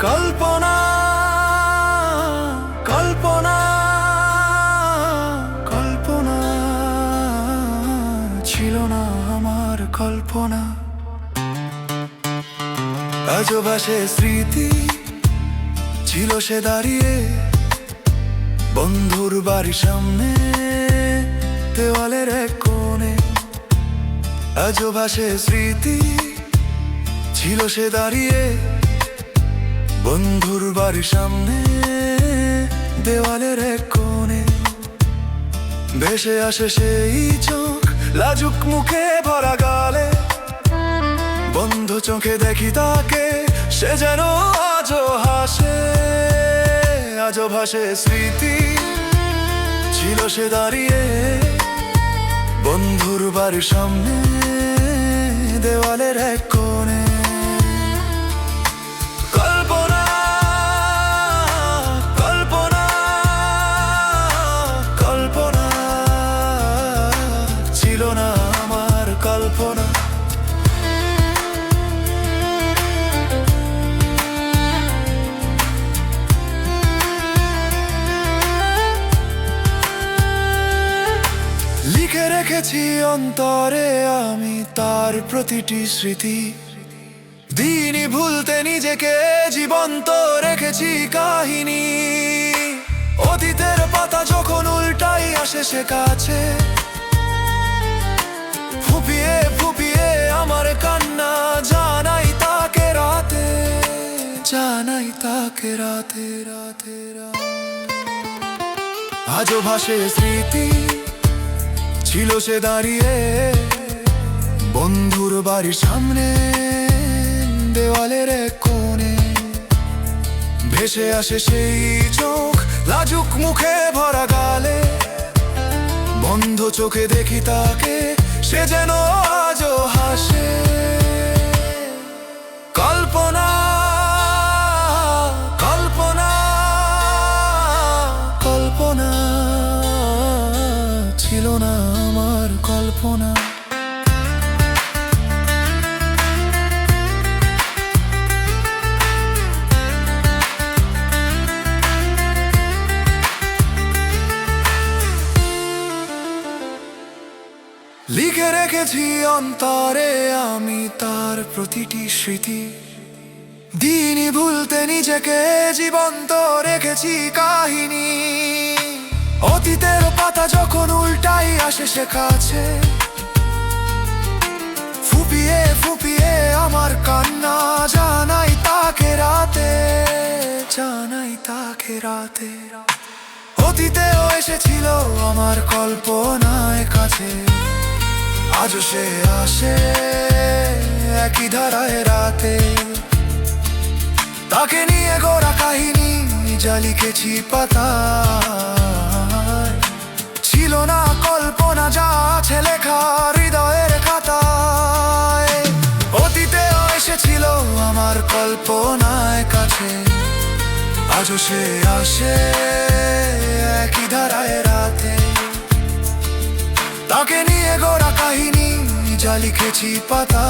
কল্পনা কল্পনা কল্পনা ছিল না আমার কল্পনা। আজও স্মৃতি ছিল সে দাঁড়িয়ে। বন্ধুর বাড়ির সামনে, দেওয়ালের এক কোণে। আজও স্মৃতি ছিল সে দাঁড়িয়ে। বন্ধুর বাড়ির সামনে, দেওয়ালের এক কোণে। ভেসে আসে সেই চোখ, লাজুক মুখে ভরা গালে। বন্ধ চোখে দেখি তাকে, সে যেন আজও হাসে, আজও ভাসে স্মৃতি। ছিল সে দাঁড়িয়ে। বন্ধুর বাড়ির সামনে, দেওয়ালের এক কল্পনা লিখে রেখেছি অন্তরে আমি তার প্রতিটি স্মৃতি। দিনই ভুলতে নিজেকে জীবন্ত রেখেছি কাহিনী। অতীতের পাতা যখন উল্টাই আসে সে কাছে ফুপিয়ে ফুপিয়ে আমার কান্না জানাই তাকে রাতে, জানাই তাকে রাতে রাতে আজও ভাসে স্মৃতি, ছিল সে দাঁড়িয়ে। বন্ধুর বাড়ির সামনে, দেওয়ালের কোণে। ভেসে আসে সেই চোখ, লাজুক মুখে ভরা গালে। বন্ধ চোখে দেখি তাকে সে যেন লিখে রেখেছি অন্তরে আমি তার প্রতিটি স্মৃতি। দিনই ভুলতে নিজেকে জীবন্ত রেখেছি কাহিনী। অতীতের পাতা যখন উল্টাই আসে কাছে, ফুপিয়ে ফুপিয়ে আমার কান্না জানাই তাকে রাতে, জানাই তাকে রাতে। অতীতেও এসেছিল আমার কল্পনায় কাছে। আজও সে আসে একই ধারায় রাতে। তাকে নিয়ে গোড়া কাহিনী, যা পাতা ছিল না কল্পনা, যা আছে লেখা হৃদয়ের খাতায়। অতীতেও এসেছিল আমার কল্পনায় কাছে। আজও সে আসে একই ধারায় রাতে। তাকে নিয়ে লিখেছি পাতা।